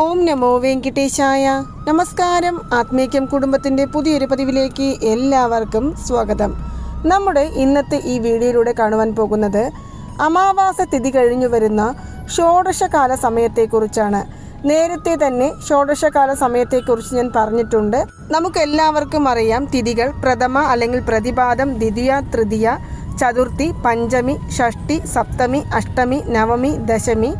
ഓം നമോ വെങ്കിട്ടേശായ. നമസ്കാരം. ആത്മീക്യം കുടുംബത്തിന്റെ പുതിയൊരു പതിവിലേക്ക് എല്ലാവർക്കും സ്വാഗതം. നമ്മുടെ ഇന്നത്തെ ഈ വീഡിയോയിലൂടെ കാണുവാൻ പോകുന്നത് അമാവാസ തിഥി കഴിഞ്ഞു വരുന്ന ഷോഡശകാല സമയത്തെക്കുറിച്ചാണ്. നേരത്തെ തന്നെ ഷോഡശകാല സമയത്തെക്കുറിച്ച് ഞാൻ പറഞ്ഞിട്ടുണ്ട്. നമുക്ക് എല്ലാവർക്കും അറിയാം തിഥികൾ പ്രഥമ അല്ലെങ്കിൽ പ്രതിപാദം ദ്വിതീയ തൃതീയ ചതുർത്ഥി പഞ്ചമി ഷഷ്ടി സപ്തമി അഷ്ടമി നവമി ദശമി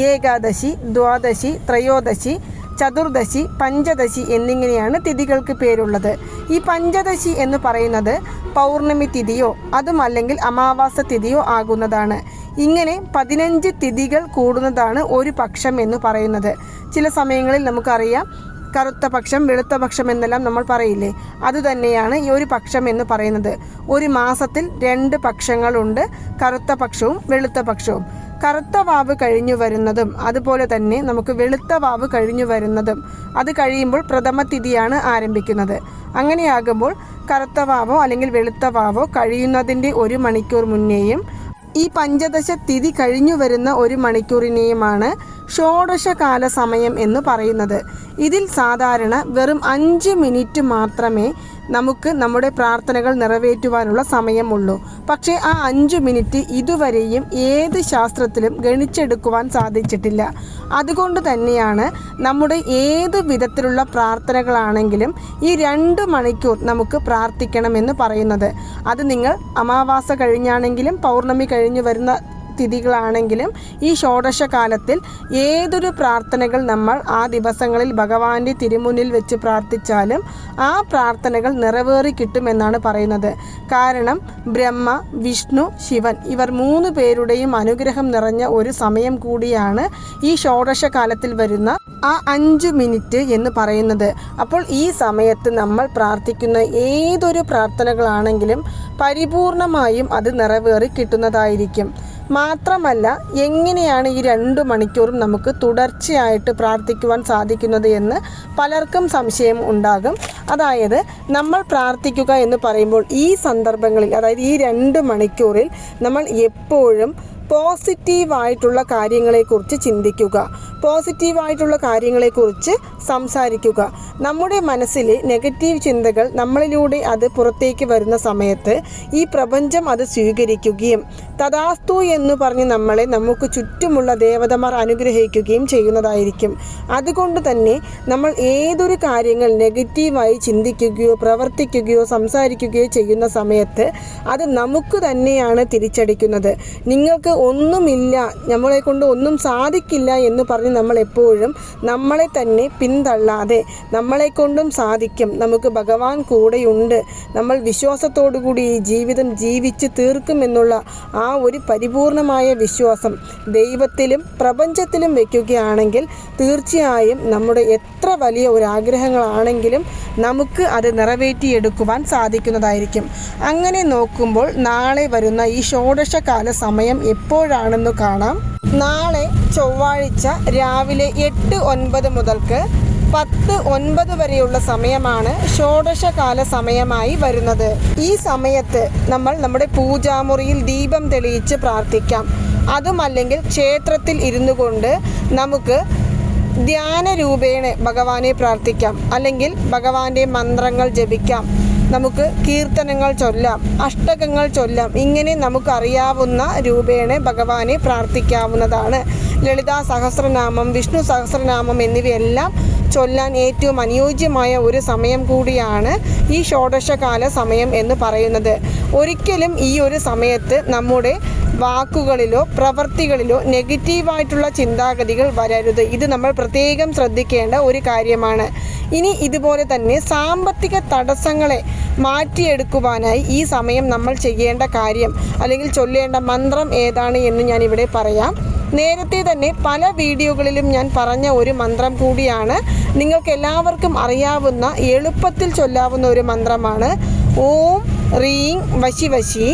ഏകാദശി ദ്വാദശി ത്രയോദശി ചതുർദശി പഞ്ചദശി എന്നിങ്ങനെയാണ് തിഥികൾക്ക് പേരുള്ളത്. ഈ പഞ്ചദശി എന്ന് പറയുന്നത് പൗർണമി തിഥിയോ അതും അല്ലെങ്കിൽ അമാവാസ തിഥിയോ ആകുന്നതാണ്. ഇങ്ങനെ പതിനഞ്ച് തിഥികൾ കൂടുന്നതാണ് ഒരു പക്ഷം എന്ന് പറയുന്നത്. ചില സമയങ്ങളിൽ നമുക്കറിയാം കറുത്ത പക്ഷം വെളുത്ത പക്ഷം എന്നെല്ലാം നമ്മൾ പറയില്ലേ? അതുതന്നെയാണ് ഈ ഒരു പക്ഷം എന്ന് പറയുന്നത്. ഒരു മാസത്തിൽ രണ്ട് പക്ഷങ്ങളുണ്ട് കറുത്ത പക്ഷവും വെളുത്ത പക്ഷവും. കറുത്ത വാവ് കഴിഞ്ഞു വരുന്നതും അതുപോലെ തന്നെ നമുക്ക് വെളുത്ത വാവ് കഴിഞ്ഞു വരുന്നതും അത് കഴിയുമ്പോൾ പ്രഥമ തിഥിയാണ് ആരംഭിക്കുന്നത്. അങ്ങനെയാകുമ്പോൾ കറുത്ത വാവോ അല്ലെങ്കിൽ വെളുത്ത വാവോ കഴിയുന്നതിന്റെ ഒരു മണിക്കൂർ മുന്നേയും ഈ പഞ്ചദശ തിഥി കഴിഞ്ഞു വരുന്ന ഒരു മണിക്കൂറിനെയുമാണ് ഷോഡശകാല സമയം എന്ന് പറയുന്നത്. ഇതിൽ സാധാരണ വെറും അഞ്ച് മിനിറ്റ് മാത്രമേ നമുക്ക് നമ്മുടെ പ്രാർത്ഥനകൾ നിറവേറ്റുവാനുള്ള സമയമുള്ളൂ. പക്ഷേ ആ അഞ്ച് മിനിറ്റ് ഇതുവരെയും ഏത് ശാസ്ത്രത്തിലും ഗണിച്ചെടുക്കുവാൻ സാധിച്ചിട്ടില്ല. അതുകൊണ്ട് തന്നെയാണ് നമ്മുടെ ഏത് വിധത്തിലുള്ള പ്രാർത്ഥനകളാണെങ്കിലും ഈ രണ്ട് മണിക്കൂർ നമുക്ക് പ്രാർത്ഥിക്കണമെന്ന് പറയുന്നത്. അത് നിങ്ങൾ അമാവാസ കഴിഞ്ഞാണെങ്കിലും പൗർണമി കഴിഞ്ഞു വരുന്ന തിഥികളാണെങ്കിലും ഈ ഷോഡശകാലത്തിൽ ഏതൊരു പ്രാർത്ഥനകൾ നമ്മൾ ആ ദിവസങ്ങളിൽ ഭഗവാന്റെ തിരുമുന്നിൽ വെച്ച് പ്രാർത്ഥിച്ചാലും ആ പ്രാർത്ഥനകൾ നിറവേറി കിട്ടുമെന്നാണ് പറയുന്നത്. കാരണം ബ്രഹ്മ വിഷ്ണു ശിവൻ ഇവർ മൂന്ന് പേരുടെയും അനുഗ്രഹം നിറഞ്ഞ ഒരു സമയം കൂടിയാണ് ഈ ഷോഡശകാലത്തിൽ വരുന്ന ആ അഞ്ചു മിനിറ്റ് എന്ന് പറയുന്നത്. അപ്പോൾ ഈ സമയത്ത് നമ്മൾ പ്രാർത്ഥിക്കുന്ന ഏതൊരു പ്രാർത്ഥനകളാണെങ്കിലും പരിപൂർണമായും അത് നിറവേറി കിട്ടുന്നതായിരിക്കും. മാത്രമല്ല എങ്ങനെയാണ് ഈ രണ്ട് മണിക്കൂറും നമുക്ക് തുടർച്ചയായിട്ട് പ്രാർത്ഥിക്കുവാൻ സാധിക്കുന്നത് എന്ന് പലർക്കും സംശയം ഉണ്ടാകും. അതായത് നമ്മൾ പ്രാർത്ഥിക്കുക എന്ന് പറയുമ്പോൾ ഈ സന്ദർഭങ്ങളിൽ അതായത് ഈ രണ്ട് മണിക്കൂറിൽ നമ്മൾ എപ്പോഴും പോസിറ്റീവായിട്ടുള്ള കാര്യങ്ങളെക്കുറിച്ച് ചിന്തിക്കുക. പോസിറ്റീവായിട്ടുള്ള കാര്യങ്ങളെക്കുറിച്ച് സംസാരിക്കുക. നമ്മുടെ മനസ്സിലെ നെഗറ്റീവ് ചിന്തകൾ നമ്മളിലൂടെ അത് പുറത്തേക്ക് വരുന്ന സമയത്ത് ഈ പ്രപഞ്ചം അത് സ്വീകരിക്കുകയും തഥാസ്തു എന്ന് പറഞ്ഞ് നമ്മളെ നമുക്ക് ചുറ്റുമുള്ള ദേവതമാർ അനുഗ്രഹിക്കുകയും ചെയ്യുന്നതായിരിക്കും. അതുകൊണ്ട് തന്നെ നമ്മൾ ഏതൊരു കാര്യങ്ങൾ നെഗറ്റീവായി ചിന്തിക്കുകയോ പ്രവർത്തിക്കുകയോ സംസാരിക്കുകയോ ചെയ്യുന്ന സമയത്ത് അത് നമുക്ക് തന്നെയാണ് തിരിച്ചടിക്കുന്നത്. നിങ്ങൾക്ക് ഒന്നുമില്ല നമ്മളെ കൊണ്ട് ഒന്നും സാധിക്കില്ല എന്ന് പറഞ്ഞ് നമ്മൾ എപ്പോഴും നമ്മളെ തന്നെ പിന്തള്ളാതെ നമ്മളെ കൊണ്ടും സാധിക്കും. നമുക്ക് ഭഗവാൻ കൂടെയുണ്ട്. നമ്മൾ വിശ്വാസത്തോടു കൂടി ഈ ജീവിതം ജീവിച്ച് തീർക്കുമെന്നുള്ള ആ ഒരു പരിപൂർണമായ വിശ്വാസം ദൈവത്തിലും പ്രപഞ്ചത്തിലും വയ്ക്കുകയാണെങ്കിൽ തീർച്ചയായും നമ്മുടെ എത്ര വലിയ ഒരു ആഗ്രഹങ്ങളാണെങ്കിലും നമുക്ക് അത് നിറവേറ്റിയെടുക്കുവാൻ സാധിക്കുന്നതായിരിക്കും. അങ്ങനെ നോക്കുമ്പോൾ നാളെ വരുന്ന ഈ ഷോഡശകാല സമയം എപ്പോഴാണെന്ന് കാണാം. നാളെ ചൊവ്വാഴ്ച രാവിലെ എട്ട് ഒൻപത് മുതൽക്ക് പത്ത് ഒൻപത് വരെയുള്ള സമയമാണ് ഷോഡശകാല സമയമായി വരുന്നത്. ഈ സമയത്ത് നമ്മൾ നമ്മുടെ പൂജാമുറിയിൽ ദീപം തെളിയിച്ച് പ്രാർത്ഥിക്കാം. അതുമല്ലെങ്കിൽ ക്ഷേത്രത്തിൽ ഇരുന്നു കൊണ്ട് നമുക്ക് ധ്യാന രൂപേണ ഭഗവാനെ പ്രാർത്ഥിക്കാം. അല്ലെങ്കിൽ ഭഗവാന്റെ മന്ത്രങ്ങൾ ജപിക്കാം. നമുക്ക് കീർത്തനങ്ങൾ ചൊല്ലാം അഷ്ടകങ്ങൾ ചൊല്ലാം. ഇങ്ങനെ നമുക്കറിയാവുന്ന രൂപേണ ഭഗവാനെ പ്രാർത്ഥിക്കാവുന്നതാണ്. ലളിതാ സഹസ്രനാമം വിഷ്ണു സഹസ്രനാമം എന്നിവയെല്ലാം ചൊല്ലാൻ ഏറ്റവും അനുയോജ്യമായ ഒരു സമയം കൂടിയാണ് ഈ ഷോഡശകാല സമയം എന്ന് പറയുന്നത്. ഒരിക്കലും ഈ ഒരു സമയത്ത് നമ്മുടെ വാക്കുകളിലോ പ്രവർത്തികളിലോ നെഗറ്റീവായിട്ടുള്ള ചിന്താഗതികൾ വരരുത്. ഇത് നമ്മൾ പ്രത്യേകം ശ്രദ്ധിക്കേണ്ട ഒരു കാര്യമാണ്. ഇനി ഇതുപോലെ തന്നെ സാമ്പത്തിക തടസ്സങ്ങളെ മാറ്റിയെടുക്കുവാനായി ഈ സമയം നമ്മൾ ചെയ്യേണ്ട കാര്യം അല്ലെങ്കിൽ ചൊല്ലേണ്ട മന്ത്രം ഏതാണ് എന്ന് ഞാൻ ഇവിടെ പറയാം. നേരത്തെ തന്നെ പല വീഡിയോകളിലും ഞാൻ പറഞ്ഞ ഒരു മന്ത്രം കൂടിയാണ്. നിങ്ങൾക്ക് എല്ലാവർക്കും അറിയാവുന്ന എളുപ്പത്തിൽ ചൊല്ലാവുന്ന ഒരു മന്ത്രമാണ്. ഓം റീങ് വശി വശി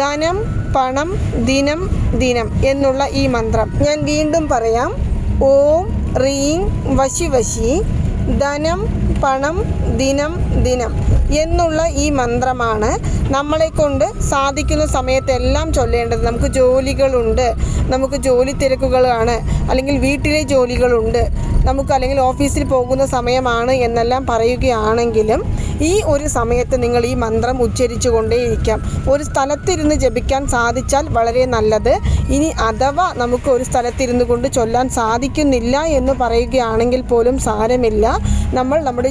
ധനം പണം ദിനം ദിനം എന്നുള്ള ഈ മന്ത്രം. ഞാൻ വീണ്ടും പറയാം. ഓം റീങ് വശി വശി ധനം പണം ദിനം ദിനം എന്നുള്ള ഈ മന്ത്രമാണ് നമ്മളെ കൊണ്ട് സാധിക്കുന്ന സമയത്തെല്ലാം ചൊല്ലേണ്ടത്. നമുക്ക് ജോലികളുണ്ട്. നമുക്ക് ജോലി തിരക്കുകളാണ്. അല്ലെങ്കിൽ വീട്ടിലെ ജോലികളുണ്ട്. നമുക്ക് അല്ലെങ്കിൽ ഓഫീസിൽ പോകുന്ന സമയമാണ് എന്നെല്ലാം പറയുകയാണെങ്കിലും ഈ ഒരു സമയത്ത് നിങ്ങൾ ഈ മന്ത്രം ഉച്ചരിച്ചു കൊണ്ടേയിരിക്കാം. ഒരു സ്ഥലത്തിരുന്ന് ജപിക്കാൻ സാധിച്ചാൽ വളരെ നല്ലത്. ഇനി അഥവാ നമുക്ക് ഒരു സ്ഥലത്തിരുന്ന് കൊണ്ട് ചൊല്ലാൻ സാധിക്കുന്നില്ല എന്ന് പറയുകയാണെങ്കിൽ പോലും സാരമില്ല. നമ്മൾ നമ്മുടെ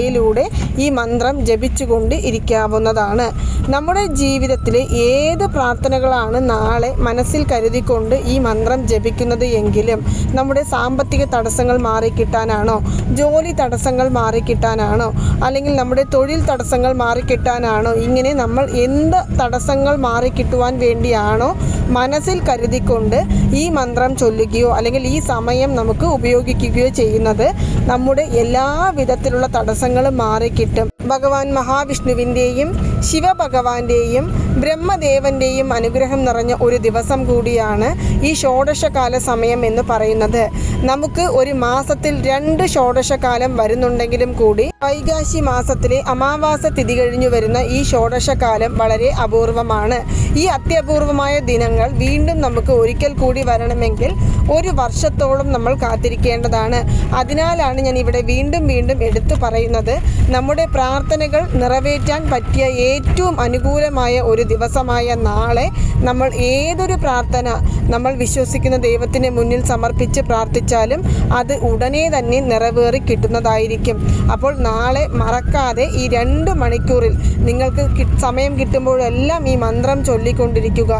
ജോലികൾക്കിടയിലൂടെ ഈ മന്ത്രം ജപിച്ചുകൊണ്ട് ഇരിക്കാവുന്നതാണ്. നമ്മുടെ ജീവിതത്തിലെ ഏത് പ്രാർത്ഥനകളാണ് നാളെ മനസ്സിൽ കരുതിക്കൊണ്ട് ഈ മന്ത്രം ജപിക്കുന്നത് എങ്കിലും നമ്മുടെ സാമ്പത്തിക തടസ്സങ്ങൾ മാറിക്കിട്ടാനാണോ ജോലി തടസ്സങ്ങൾ മാറിക്കിട്ടാനാണോ അല്ലെങ്കിൽ നമ്മുടെ തൊഴിൽ തടസ്സങ്ങൾ മാറിക്കിട്ടാനാണോ ഇങ്ങനെ നമ്മൾ എന്ത് തടസ്സങ്ങൾ മാറിക്കിട്ടുവാൻ വേണ്ടിയാണോ മനസ്സിൽ കരുതിക്കൊണ്ട് ഈ മന്ത്രം ചൊല്ലുകയോ അല്ലെങ്കിൽ ഈ സമയം നമുക്ക് ഉപയോഗിക്കുകയോ ചെയ്യുന്നത്. നമ്മുടെ എല്ലാ വിധത്തിലുള്ള തടസ്സങ്ങളും മാറിക്കിട്ടും. ഭഗവാൻ മഹാവിഷ്ണുവിന്റെയും ശിവഭഗവാന്റെയും ബ്രഹ്മദേവന്റെയും അനുഗ്രഹം നിറഞ്ഞ ഒരു ദിവസം കൂടിയാണ് ഈ ഷോഡശകാല സമയം എന്ന് പറയുന്നത്. നമുക്ക് ഒരു മാസത്തിൽ രണ്ട് ഷോഡശകാലം വരുന്നുണ്ടെങ്കിലും കൂടി വൈകാശി മാസത്തിലെ അമാവാസ തിഥി കഴിഞ്ഞു വരുന്ന ഈ ഷോഡശകാലം വളരെ അപൂർവമാണ്. ഈ അത്യപൂർവമായ ദിനങ്ങൾ വീണ്ടും നമുക്ക് ഒരിക്കൽ കൂടി വരണമെങ്കിൽ ഒരു വർഷത്തോളം നമ്മൾ കാത്തിരിക്കേണ്ടതാണ്. അതിനാലാണ് ഞാൻ ഇവിടെ വീണ്ടും വീണ്ടും എടുത്തു പറയുന്നത്. നമ്മുടെ പ്രാർത്ഥനകൾ നിറവേറ്റാൻ പറ്റിയ ഏറ്റവും അനുകൂലമായ ഒരു ദിവസമായ നാളെ നമ്മൾ ഏതൊരു പ്രാർത്ഥന നമ്മൾ വിശ്വസിക്കുന്ന ദൈവത്തിന് മുന്നിൽ സമർപ്പിച്ച് പ്രാർത്ഥിച്ചാലും അത് ഉടനെ തന്നെ നിറവേറി കിട്ടുന്നതായിരിക്കും. അപ്പോൾ നാളെ മറക്കാതെ ഈ രണ്ട് മണിക്കൂറിൽ നിങ്ങൾക്ക് സമയം കിട്ടുമ്പോഴെല്ലാം ഈ മന്ത്രം ചൊല്ലിക്കൊണ്ടിരിക്കുക.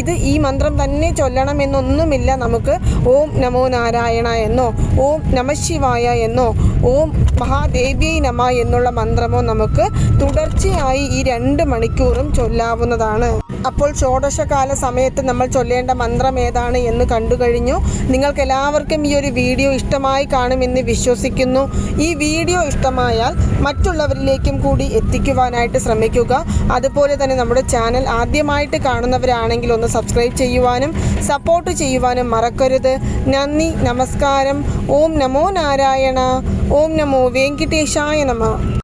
ഇത് ഈ മന്ത്രം തന്നെ ചൊല്ലണമെന്നൊന്നുമില്ല നമുക്ക്. ഓം നമോ നാരായണ എന്നോ ഓം നമശിവായ എന്നോ ഓം മഹാദേവി നമ എന്നുള്ള മന്ത്രമോ നമുക്ക് തുടർച്ചയായി ഈ രണ്ട് മണിക്കൂറും ചൊല്ലാവുന്നതാണ്. അപ്പോൾ ഷോഡശകാല സമയത്ത് നമ്മൾ ചൊല്ലേണ്ട മന്ത്രം ഏതാണ് എന്ന് കണ്ടു കഴിഞ്ഞു. നിങ്ങൾക്ക് എല്ലാവർക്കും ഈ ഒരു വീഡിയോ ഇഷ്ടമായി കാണുമെന്ന് വിശ്വസിക്കുന്നു. ഈ വീഡിയോ ഇഷ്ടമായാൽ മറ്റുള്ളവരിലേക്കും കൂടി എത്തിക്കുവാനായിട്ട് ശ്രമിക്കുക. അതുപോലെ തന്നെ നമ്മുടെ ചാനൽ ആദ്യമായിട്ട് കാണുന്നവരാണെങ്കിൽ ഒന്ന് സബ്സ്ക്രൈബ് ചെയ്യുവാനും സപ്പോർട്ട് ചെയ്യുവാനും മറക്കരുത്. നന്ദി നമസ്കാരം. ഓം നമോ നാരായണ. ഓം നമോ വെങ്കിട്ടേശായ നമ.